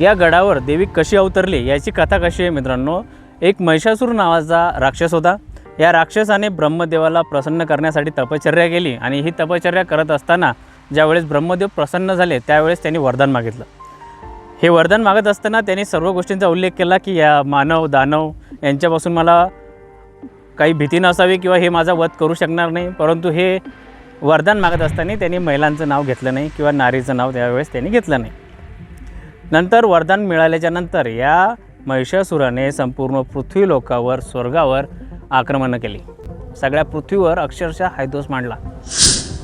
या गडावर देवी कशी अवतरली याची कथा कशी आहे मित्रांनो? एक महिषासूर नावाचा राक्षस होता. या राक्षसाने ब्रह्मदेवाला प्रसन्न करण्यासाठी तपश्चर्या केली आणि ही तपश्चर्या करत असताना ज्यावेळेस ब्रह्मदेव प्रसन्न झाले त्यावेळेस त्यांनी वरदान मागितलं. हे वरदान मागत असताना त्यांनी सर्व गोष्टींचा उल्लेख केला की या मानव दानव यांच्यापासून मला काही भीती नसावी किंवा हे माझा वध करू शकणार नाही. परंतु हे वरदान मागत असताना त्यांनी महिलांचं नाव घेतलं नाही किंवा नारीचं नाव त्यावेळेस त्यांनी घेतलं नाही. नंतर वरदान मिळाल्याच्या नंतर या महिषासुराने संपूर्ण पृथ्वी लोकावर स्वर्गावर आक्रमणं केली. सगळ्या पृथ्वीवर अक्षरशः हायदोस मांडला.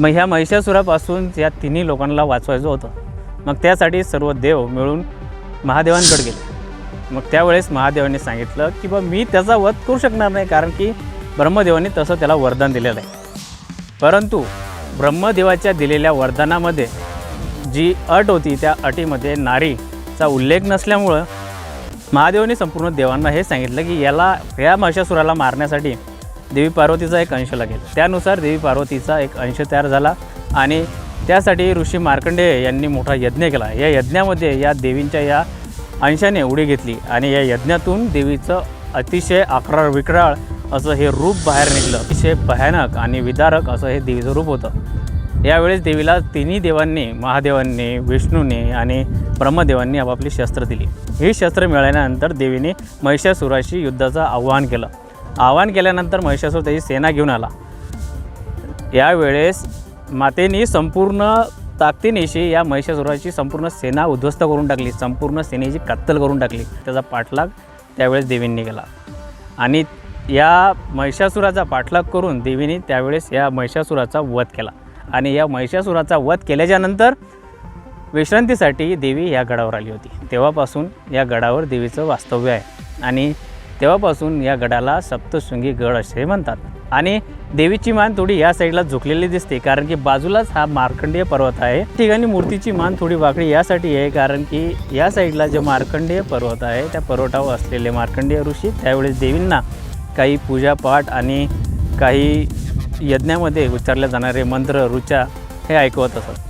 मग ह्या महिषासुरापासून या तिन्ही लोकांना वाचवायचं होतं. मग त्यासाठी सर्व देव मिळून महादेवांकडे गेले. मग त्यावेळेस महादेवाने सांगितलं की बा मी त्याचा वध करू शकणार नाही कारण की ब्रह्मदेवाने तसं त्याला वरदान दिलेलं आहे. परंतु ब्रह्मदेवाच्या दिलेल्या वरदानामध्ये जी अट होती त्या अटीमध्ये नारी चा उल्लेख नसल्यामुळं महादेवाने संपूर्ण देवांना हे सांगितलं की याला या महिषासुराला मारण्यासाठी देवी पार्वतीचा एक अंश लागेल. त्यानुसार देवी पार्वतीचा एक अंश तयार झाला आणि त्यासाठी ऋषी मार्कंडेय यांनी मोठा यज्ञ केला. या यज्ञामध्ये या देवींच्या या अंशाने उडी घेतली आणि या यज्ञातून देवीचं अतिशय अकराळ विकराळ असं हे रूप बाहेर निघलं. अतिशय भयानक आणि विदारक असं हे देवीचं रूप होतं. यावेळेस देवीला तिन्ही देवांनी महादेवांनी विष्णूने आणि ब्रह्मदेवांनी आपापली शस्त्र दिली. ही शस्त्र मिळाल्यानंतर देवीने महिषासुराशी युद्धाचं आव्हान केलं. आव्हान केल्यानंतर महिषासूर त्याची सेना घेऊन आला. यावेळेस मातेने संपूर्ण ताकदीनिशी या महिषासुराची संपूर्ण सेना उद्ध्वस्त करून टाकली. संपूर्ण सेनेची कत्तल करून टाकली. त्याचा पाठलाग त्यावेळेस देवींनी केला. आणि या महिषासुराचा पाठलाग करून देवीने त्यावेळेस या महिषासुराचा वध केला. आणि या महिषासुराचा वध केल्याच्यानंतर विश्रांतीसाठी देवी या गडावर आली होती. तेव्हापासून या गडावर देवीचं वास्तव्य आहे. आणि तेव्हापासून या गडाला सप्तशृंगी गड असे म्हणतात. आणि देवीची मान थोडी या साईडला झुकलेली दिसते कारण की बाजूलाच हा मार्कंडेय पर्वत आहे. ठिकाणी मूर्तीची मान थोडी वाकडी यासाठी आहे कारण की या साईडला जे मार्कंडेय पर्वत आहे त्या पर्वतावर असलेले मार्कंडेय ऋषी त्यावेळेस देवींना काही पूजापाठ आणि काही यज्ञामध्ये उच्चारले जाणारे मंत्र ऋचा हे ऐकवत असत.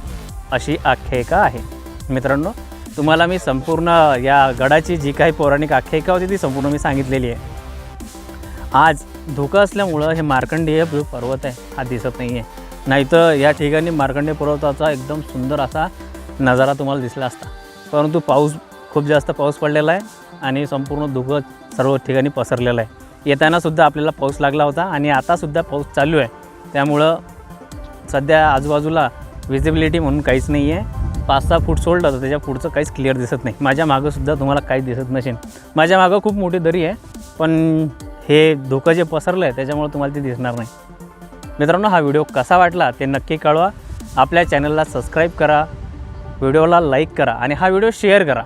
अशी आख्यायिका आहे. मित्रांनो तुम्हाला मी संपूर्ण या गडाची जी काही पौराणिक आख्यायिका होती ती संपूर्ण मी सांगितलेली आहे. आज धुकं असल्यामुळं हे मार्कंडेय पर्वत आहे हा दिसत नाही आहे नाहीतर या ठिकाणी मार्कंडेय पर्वताचा एकदम सुंदर असा नजारा तुम्हाला दिसला असता. परंतु पाऊस खूप जास्त पाऊस पडलेला आहे आणि संपूर्ण धुकं सर्व ठिकाणी पसरलेलं आहे. येतानासुद्धा आपल्याला पाऊस लागला होता आणि आतासुद्धा पाऊस चालू आहे. त्यामुळं सध्या आजूबाजूला विजिबिलिटी म्हणून काहीच नाही आहे पाच सहा फूट सोडलं तर त्याच्या पुढचं काहीच क्लिअर दिसत नाही. माझ्या मागंसुद्धा तुम्हाला काहीच दिसत नसेल. माझ्या मागं खूप मोठी दरी आहे पण हे धोकं जे पसरलं आहे त्याच्यामुळे तुम्हाला ते दिसणार नाही. मित्रांनो हा व्हिडिओ कसा वाटला ते नक्की कळवा. आपल्या चॅनलला सबस्क्राईब करा व्हिडिओला लाईक करा आणि हा व्हिडिओ शेअर करा.